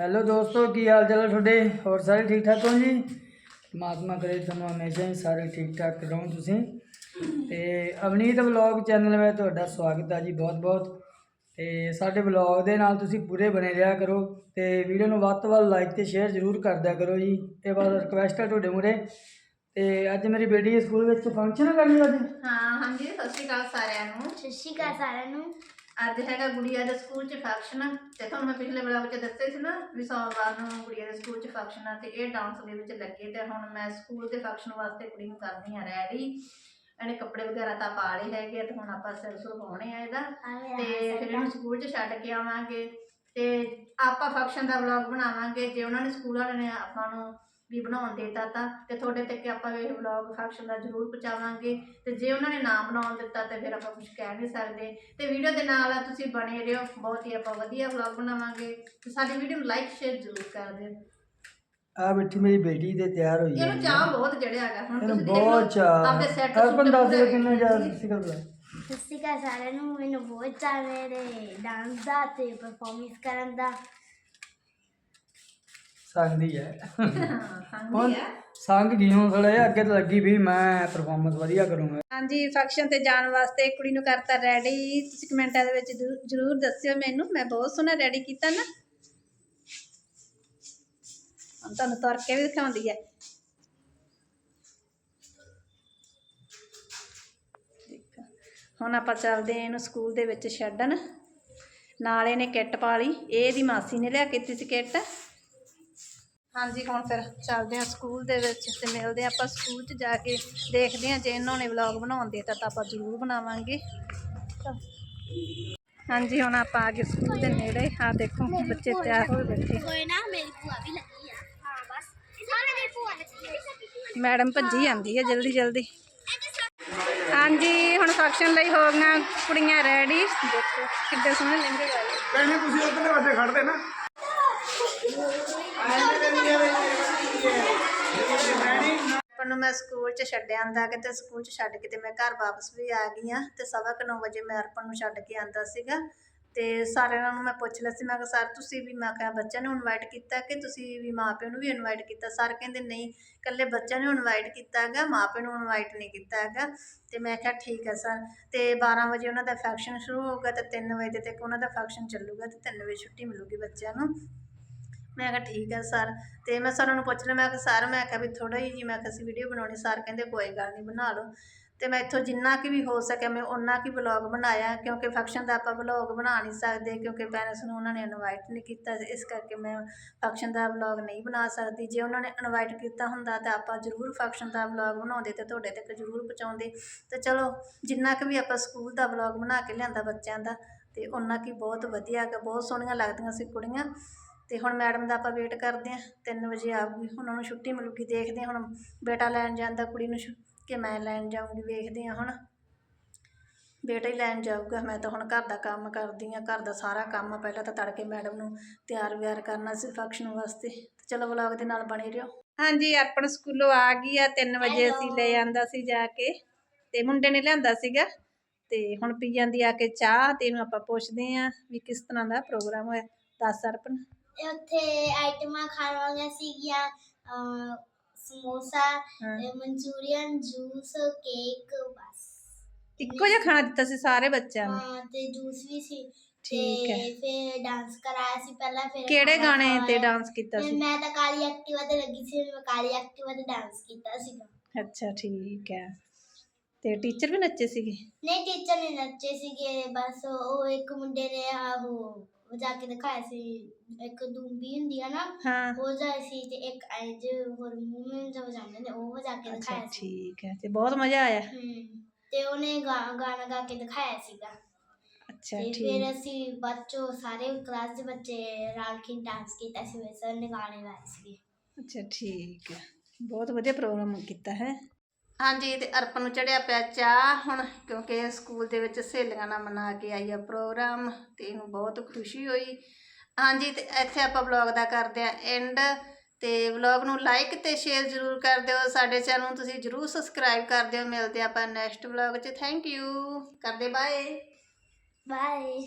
Hello ਦੋਸਤੋ ਕੀ ਹਾਲ ਚਾਲ ਹੈ ਤੁਹਾਡੇ? ਹੋਰ ਸਾਰੇ ਠੀਕ ਠਾਕ ਹੋ ਜੀ? ਪਰਮਾਤਮਾ ਕਰੇ ਤੁਹਾਨੂੰ ਹਮੇਸ਼ਾ ਹੀ ਸਾਰੇ ਠੀਕ ਠਾਕ ਰਹੋ ਤੁਸੀਂ। ਤੇ ਅਵਨੀਤ ਵਲੌਗ ਚੈਨਲ ਵਿੱਚ ਤੁਹਾਡਾ ਸਵਾਗਤ ਹੈ ਜੀ ਬਹੁਤ ਬਹੁਤ। ਤੇ ਸਾਡੇ ਵਲੌਗ ਦੇ ਨਾਲ ਤੁਸੀਂ ਪੂਰੇ ਬਣੇ ਰਿਹਾ ਕਰੋ ਤੇ ਵੀਡੀਓ ਨੂੰ ਵੱਧ ਤੋਂ ਵੱਧ ਲਾਈਕ ਤੇ ਸ਼ੇਅਰ ਜ਼ਰੂਰ ਕਰਦਿਆ ਕਰੋ ਜੀ। ਇਹ ਬਸ ਰਿਕਵੈਸਟ ਹੈ ਤੁਹਾਡੇ ਮੂਹਰੇ। ਤੇ ਅੱਜ ਮੇਰੀ ਬੇਟੀ ਦੇ ਸਕੂਲ ਵਿੱਚ ਫੰਕਸ਼ਨ ਕਰਨੀ ਅੱਜ। ਹਾਂ ਹਾਂਜੀ ਸਤਿ ਸ਼੍ਰੀ ਅਕਾਲ ਸਾਰਿਆਂ ਨੂੰ। ਸਤਿ ਸ਼੍ਰੀ ਅਕਾਲ ਸਾਰਿਆਂ ਨੂੰ। ਅੱਜ ਹੈਗਾ ਗੁੜੀਆ ਦੇ ਸਕੂਲ 'ਚ ਫੰਕਸ਼ਨ ਤੇ ਤੁਹਾਨੂੰ ਮੈਂ ਪਿਛਲੇ ਵਲੌਗ 'ਚ ਦੱਸਿਆ ਸੀ ਨਾ ਵੀ ਸੋਮਵਾਰ ਨੂੰ ਗੁੜੀਆ ਦੇ ਸਕੂਲ 'ਚ ਫੰਕਸ਼ਨ ਆ ਤੇ ਇਹ ਡਾਂਸ ਦੇ ਵਿੱਚ ਲੱਗੇ ਤੇ ਹੁਣ ਮੈਂ ਸਕੂਲ ਦੇ ਫੰਕਸ਼ਨ ਵਾਸਤੇ ਕੁੜੀ ਨੂੰ ਕਰਨੀ ਆ ਰੈਡੀ ਇਹਨੇ ਕੱਪੜੇ ਵਗੈਰਾ ਤਾਂ ਪਾ ਲਏ ਹੈਗੇ ਤੇ ਹੁਣ ਆਪਾਂ ਸਿਰ ਸੁਰ ਪਾਉਣੇ ਆ ਇਹਦਾ। ਤੇ ਫਿਰ ਇਹਨੂੰ ਸਕੂਲ 'ਚ ਛੱਡ ਕੇ ਆਵਾਂਗੇ। ਤੇ ਆਪਾਂ ਫੰਕਸ਼ਨ ਦਾ ਵਲੌਗ ਬਣਾਵਾਂਗੇ। ਜੇ ਉਹਨਾਂ ਨੇ ਸਕੂਲ ਵਾਲਿਆਂ ਨੇ ਆਪਾਂ ਨੂੰ ਵੀ ਬਣਾਉਣ ਦੇਤਾ ਤਾਂ ਤੇ ਤੁਹਾਡੇ ਤੱਕ ਆਪਾਂ ਇਹ ਵਲੌਗ ਫੰਕਸ਼ਨ ਦਾ ਜ਼ਰੂਰ ਪਹੁੰਚਾਵਾਂਗੇ। ਤੇ ਜੇ ਉਹਨਾਂ ਨੇ ਨਾ ਬਣਾਉਣ ਦਿੱਤਾ ਤੇ ਫਿਰ ਆਪਾਂ ਕੁਝ ਕਹਿ ਨਹੀਂ ਸਕਦੇ। ਤੇ ਵੀਡੀਓ ਦੇ ਨਾਲ ਆ ਤੁਸੀਂ ਬਣੇ ਰਹੋ। ਬਹੁਤ ਹੀ ਆਪਾਂ ਵਧੀਆ ਵਲੌਗ ਬਣਾਵਾਂਗੇ। ਤੇ ਸਾਡੀ ਵੀਡੀਓ ਨੂੰ ਲਾਈਕ ਸ਼ੇਅਰ ਜ਼ਰੂਰ ਕਰ ਦਿਓ। ਆ ਬੈਠੀ ਮੇਰੀ ਬੇਟੀ ਤੇ ਤਿਆਰ ਹੋਈ ਹੈ ਇਹਨੂੰ ਚਾਹ ਬਹੁਤ ਚੜਿਆ ਹੈਗਾ। ਹੁਣ ਤੁਸੀਂ ਦੇਖ ਲਓ ਆਪਣੇ ਸੈੱਟ ਅਰਪਨ ਦੱਸ ਦਿਓ ਕਿੰਨਾ ਜ਼ਿਆਦਾ ਸਿਕਲ ਸ਼੍ਰੀ ਅਕਾਲ ਸਾਰਿਆਂ ਨੂੰ। ਮੈਨੂੰ ਬਹੁਤ ਚਾਅ ਮੇਰੇ ਡਾਂਸ ਦਾ ਤੇ ਪਰਫਾਰਮੈਂਸ ਕਰਨ ਦਾ। ਸੰਗਦੀ ਹੈ। ਆ ਸੰਗ ਗਈ ਹੁਣ ਥੋੜਾ ਜਿਹਾ ਅੱਗੇ ਤਾਂ ਲੱਗੀ ਵੀ ਮੈਂ ਪਰਫਾਰਮੈਂਸ ਵਧੀਆ ਕਰੂੰਗਾ। ਹਾਂਜੀ ਫੰਕਸ਼ਨ ਤੇ ਜਾਣ ਵਾਸਤੇ ਕੁੜੀ ਨੂੰ ਕਰਤਾ ਰੈਡੀ ਤੁਸੀਂ ਕਮੈਂਟਾਂ ਦੇ ਵਿੱਚ ਜ਼ਰੂਰ- ਦੱਸਿਓ ਮੈਨੂੰ। ਮੈਂ ਬਹੁਤ ਸੋਹਣਾ ਰੈਡੀ ਕੀਤਾ ਨਾ। ਹੁਣ ਤੁਹਾਨੂੰ ਤੁਰ ਕੇ ਵੀ ਦਿਖਾਉਂਦੀ ਹੈ। ਹੁਣ ਆਪਾਂ ਚੱਲਦੇ ਹਾਂ ਇਹਨੂੰ ਸਕੂਲ ਦੇ ਵਿੱਚ ਛੱਡਣ। ਨਾਲ ਇਹਨੇ ਕਿੱਟ ਪਾ ਲਈ। ਇਹ ਇਹਦੀ ਮਾਸੀ ਨੇ ਲਿਆ ਕੇ ਦਿੱਤੀ ਸੀ ਕਿੱਟ। ਹਾਂਜੀ ਹੁਣ ਫਿਰ ਚੱਲਦੇ ਹਾਂ ਸਕੂਲ ਦੇ ਵਿੱਚ ਤੇ ਮਿਲਦੇ ਹਾਂ ਆਪਾਂ ਸਕੂਲ 'ਚ ਜਾ ਕੇ ਦੇਖਦੇ ਹਾਂ ਜੇ ਇਹਨਾਂ ਨੇ ਵਲੌਗ ਬਣਾਉਣ ਦੇ ਤਾਂ ਆਪਾਂ ਜ਼ਰੂਰ ਬਣਾਵਾਂਗੇ। ਹਾਂਜੀ ਹੁਣ ਆਪਾਂ ਆ ਗਏ ਸਕੂਲ ਦੇ ਨੇੜੇ। ਆ ਦੇਖੋ ਬੱਚੇ ਤਿਆਰ ਹੋਏ ਬੈਠੇ ਕੋਈ ਨਾ ਮੇਰੀ ਭੂਆ ਵੀ ਲੱਗੀ ਆ। ਹਾਂ ਬਸ। ਸਾਰੇ ਮੇਰੀ ਭੂਆ ਲੱਗੀ ਆ। ਮੈਡਮ ਭੱਜੀ ਜਾਂਦੀ ਹੈ ਜਲਦੀ ਜਲਦੀ। ਹਾਂਜੀ ਹੁਣ ਫੰਕਸ਼ਨ ਲਈ ਹੋ ਗਈਆਂ ਕੁੜੀਆਂ ਰੈਡੀ ਦੇਖੋ ਕਿੱਡੇ ਸੋਹਣੇ ਲਹਿੰਗੇ ਵਾਲੇ ਕਹਿੰਦੇ ਤੁਸੀਂ ਉਧਰਲੇ ਪਾਸੇ ਖੜਦੇ ਨਾ। ਆਪਾਂ ਨੂੰ ਮੈਂ ਸਕੂਲ 'ਚ ਛੱਡਿਆ ਆਂਦਾ ਕਿ ਤੇ ਸਕੂਲ 'ਚ ਛੱਡ ਕੇ ਤੇ ਮੈਂ ਘਰ ਵਾਪਸ ਵੀ ਆ ਗਈ ਆ ਤੇ ਸਵਾ ਕੁ ਨੌ ਵਜੇ ਮੈਂ ਅਰਪਣ ਨੂੰ ਛੱਡ ਕੇ ਆਂਦਾ ਸੀਗਾ ਤੇ ਸਾਰਿਆਂ ਨੂੰ ਮੈਂ ਪੁੱਛ ਲਿਆ ਸੀ, ਮੈਂ ਕਿਹਾ, ਸਰ, ਤੁਸੀਂ ਵੀ ਮੈਂ ਕਿਹਾ, ਬੱਚਿਆਂ ਨੂੰ ਇਨਵਾਈਟ ਕੀਤਾ ਕਿ ਤੁਸੀਂ ਵੀ ਮਾਪਿਆਂ ਨੂੰ ਵੀ ਇਨਵਾਈਟ ਕੀਤਾ? ਸਰ ਕਹਿੰਦੇ, ਨਹੀਂ, ਇਕੱਲੇ ਬੱਚਿਆਂ ਨੂੰ ਇਨਵਾਈਟ ਕੀਤਾ ਹੈਗਾ ਮਾਪਿਆਂ ਨੂੰ ਇਨਵਾਈਟ ਨਹੀਂ ਕੀਤਾ ਹੈਗਾ। ਤੇ ਮੈਂ ਕਿਹਾ, ਠੀਕ ਹੈ, ਸਰ। ਤੇ 12 ਵਜੇ ਉਹਨਾਂ ਦਾ ਫੰਕਸ਼ਨ ਸ਼ੁਰੂ ਹੋਊਗਾ ਤੇ 3 ਵਜੇ ਤੱਕ ਉਹਨਾਂ ਦਾ ਫੰਕਸ਼ਨ ਚੱਲੂਗਾ ਤੇ 3 ਵਜੇ ਛੁੱਟੀ ਮਿਲੂਗੀ ਬੱਚਿਆਂ ਨੂੰ। ਮੈਂ ਕਿਹਾ ਠੀਕ ਹੈ ਸਰ, ਤੇ ਮੈਂ ਸਰ ਨੂੰ ਪੁੱਛ ਲਿਆ, ਮੈਂ ਕਿਹਾ ਸਰ ਮੈਂ ਕਿਹਾ ਵੀ ਥੋੜਾ ਹੀ ਜੀ, ਮੈਂ ਕਿਹਾ ਅਸੀਂ ਵੀਡੀਓ ਬਣਾਉਣੀ, ਸਰ ਕਹਿੰਦੇ ਕੋਈ ਗੱਲ ਨਹੀਂ, ਬਣਾ ਲਓ। ਤੇ ਮੈਂ ਇੱਥੋਂ ਜਿੰਨਾ ਕਿ ਵੀ ਹੋ ਸਕਿਆ, ਮੈਂ ਉਹਨਾਂ ਕੀ ਵਲੌਗ ਬਣਾਇਆ, ਕਿਉਂਕਿ ਫੰਕਸ਼ਨ ਦਾ ਆਪਾਂ ਵਲੌਗ ਬਣਾ ਨਹੀਂ ਸਕਦੇ, ਕਿਉਂਕਿ ਪੈਰੈਂਟਸ ਨੂੰ ਉਹਨਾਂ ਨੇ ਇਨਵਾਈਟ ਨਹੀਂ ਕੀਤਾ, ਇਸ ਕਰਕੇ ਮੈਂ ਫੰਕਸ਼ਨ ਦਾ ਵਲੌਗ ਨਹੀਂ ਬਣਾ ਸਕਦੀ। ਜੇ ਉਹਨਾਂ ਨੇ ਇਨਵਾਈਟ ਕੀਤਾ ਹੁੰਦਾ, ਤਾਂ ਆਪਾਂ ਜ਼ਰੂਰ ਫੰਕਸ਼ਨ ਦਾ ਵਲੌਗ ਬਣਾਉਂਦੇ ਤੇ ਤੁਹਾਡੇ ਤੱਕ ਜ਼ਰੂਰ ਪਹੁੰਚਾਉਂਦੇ। ਤੇ ਚਲੋ, ਜਿੰਨਾ ਕਿ ਵੀ ਆਪਾਂ ਸਕੂਲ ਦਾ ਵਲੌਗ ਬਣਾ ਕੇ ਲਿਆਂਦਾ ਬੱਚਿਆਂ ਦਾ, ਤੇ ਉਹਨਾਂ ਕੀ ਬਹੁਤ ਵਧੀਆ, ਬਹੁਤ ਸੋਹਣੀਆਂ ਲੱਗਦੀਆਂ ਸੀ ਕੁੜੀਆਂ। ਤੇ ਹੁਣ ਮੈਡਮ ਦਾ ਆਪਾਂ ਵੇਟ ਕਰਦੇ ਆਂ 3 ਵਜੇ ਆਊਗੀ। ਉਹਨੂੰ ਛੁੱਟੀ ਮਿਲੂਗੀ ਦੇਖਦੇ ਹਾਂ ਹੁਣ ਬੇਟਾ ਲੈਣ ਜਾਂਦਾ ਕੁੜੀ ਨੂੰ ਕਿ ਮੈਂ ਲੈਣ ਜਾਊਂਗੀ ਵੇਖਦੇ ਹਾਂ ਹੁਣ। ਬੇਟਾ ਹੀ ਲੈਣ ਜਾਊਗਾ ਮੈਂ ਤਾਂ ਹੁਣ ਘਰ ਦਾ ਕੰਮ ਕਰਦੀ ਆ ਘਰ ਦਾ ਸਾਰਾ ਕੰਮ ਆ ਪਹਿਲਾਂ ਤਾਂ ਤੜਕੇ ਮੈਡਮ ਨੂੰ ਤਿਆਰ ਵਿਆਰ ਕਰਨਾ ਸੀ ਫੰਕਸ਼ਨ ਵਾਸਤੇ। ਚਲੋ ਵਲੌਗ ਦੇ ਨਾਲ ਬਣੇ ਰਹੋ। ਹਾਂਜੀ ਅਰਪਣ ਸਕੂਲੋਂ ਆ ਗਈ ਆ 3 ਵਜੇ ਅਸੀਂ ਲੈ ਆਂਦਾ ਸੀ ਜਾ ਕੇ ਤੇ ਮੁੰਡੇ ਨੇ ਲਿਆਂਦਾ ਸੀਗਾ। ਤੇ ਹੁਣ ਪੀ ਜਾਂਦੀ ਆ ਕੇ ਚਾਹ ਤੇ ਇਹਨੂੰ ਆਪਾਂ ਪੁੱਛਦੇ ਆ ਵੀ ਕਿਸ ਤਰ੍ਹਾਂ ਦਾ ਪ੍ਰੋਗਰਾਮ ਹੋਇਆ। ਦੱਸ ਅਰਪਣ। ਉੱਥੇ ਆਈਟਮਾਂ ਖਾਣ ਵਾਲੀਆਂ ਸੀਗੀਆਂ ਅਹ, ਸਮੋਸਾ ਹਾਂ। ਅਹ, ਮਨਚੂਰੀਅਨ ਜੂਸ ਕੇਕ ਬਸ ਇੱਕੋ ਜਿਹਾ ਖਾਣਾ ਦਿੱਤਾ ਸੀ ਸਾਰੇ ਬੱਚਿਆਂ ਨੂੰ ਹਾਂ ਤੇ ਜੂਸ ਵੀ ਸੀ ਠੀਕ ਤੇ ਹੈ। ਫਿਰ ਡਾਂਸ ਕਰਾਇਆ ਸੀ ਪਹਿਲਾਂ ਫਿਰ ਕਿਹੜੇ ਖਾਣਾ ਗਾਣੇ ਤੇ ਖਵਾਇਆ। ਡਾਂਸ ਕੀਤਾ ਫਿਰ ਸੀ ਮੈਂ ਤਾਂ ਕਾਲੀ ਐਕਟਿਵਾ ਤੇ ਲੱਗੀ ਸੀ ਮੈਂ ਕਾਲੀ ਐਕਟਿਵਾ ਤੇ ਡਾਂਸ ਕੀਤਾ ਸੀਗਾ ਅੱਛਾ ਠੀਕ ਹੈ ਤੇ ਟੀਚਰ ਵੀ ਨੱਚੇ ਸੀਗੇ? ਨਹੀਂ ਟੀਚਰ ਨੇ ਨੱਚੇ ਸੀਗੇ ਬਸ ਉਹ ਇੱਕ ਮੁੰਡੇ ਨੇ ਆਹੋ ਵਜਾ ਕੇ ਦਿਖਾਇਆ ਸੀ ਇੱਕ ਦੂੰਬੀ ਹੁੰਦੀ ਆ ਨਾ ਹਾਂ। ਉਹ ਜਾਈ ਸੀ ਤੇ ਇੱਕ ਇੰਜ ਹੋਰ ਮੂਵਮੈਂਟ ਜਿਹਾ ਵਜਾਉਂਦੇ ਨੇ ਉਹ ਵਜਾ ਕੇ ਅੱਛਾ ਦਿਖਾਇਆ ਸੀ। ਠੀਕ ਹੈ ਤੇ ਬਹੁਤ ਮਜ਼ਾ ਆਇਆ। ਹਮ, ਤੇ ਉਹਨੇ ਗਾ- ਗਾਣਾ ਗਾ ਕੇ ਦਿਖਾਇਆ ਸੀਗਾ। ਅੱਛਾ ਤੇ ਠੀਕ। ਫਿਰ ਅਸੀਂ ਬੱਚੋ ਸਾਰੇ ਕਲਾਸ ਦੇ ਬੱਚੇ ਰਲ ਕੇ ਡਾਂਸ ਕੀਤਾ ਸੀ ਸਰ ਨੇ ਗਾਣੇ ਗਾਏ ਸੀਗੇ। ਅੱਛਾ ਠੀਕ ਹੈ। ਬਹੁਤ ਵਧੀਆ ਪ੍ਰੋਗਰਾਮ ਕੀਤਾ ਹੈ। ਹਾਂਜੀ, ਤੇ ਅਰਪਣ ਨੂੰ ਚੜਿਆ ਪਿਆ ਚਾਹ ਹੁਣ, ਕਿਉਂਕਿ ਸਕੂਲ ਦੇ ਵਿੱਚ ਸਹੇਲੀਆਂ ਨਾਲ ਮਨਾ ਕੇ ਆਈ ਆ ਪ੍ਰੋਗਰਾਮ, ਤੇ ਇਹਨੂੰ ਬਹੁਤ ਖੁਸ਼ੀ ਹੋਈ। ਹਾਂਜੀ, ਤੇ ਇੱਥੇ ਆਪਾਂ ਵਲੌਗ ਦਾ ਕਰਦੇ ਆ ਐਂਡ ਤੇ ਵਲੌਗ ਨੂੰ ਲਾਈਕ ਤੇ ਸ਼ੇਅਰ ਜ਼ਰੂਰ ਕਰ ਦਿਓ। ਸਾਡੇ ਚੈਨਲ ਨੂੰ ਤੁਸੀਂ ਜ਼ਰੂਰ ਸਬਸਕ੍ਰਾਈਬ ਕਰ ਦਿਓ। ਮਿਲਦੇ ਆਪਾਂ ਨੈਕਸਟ ਵਲੌਗ 'ਚ। ਥੈਂਕ ਯੂ ਕਰਦੇ ਬਾਏ ਬਾਏ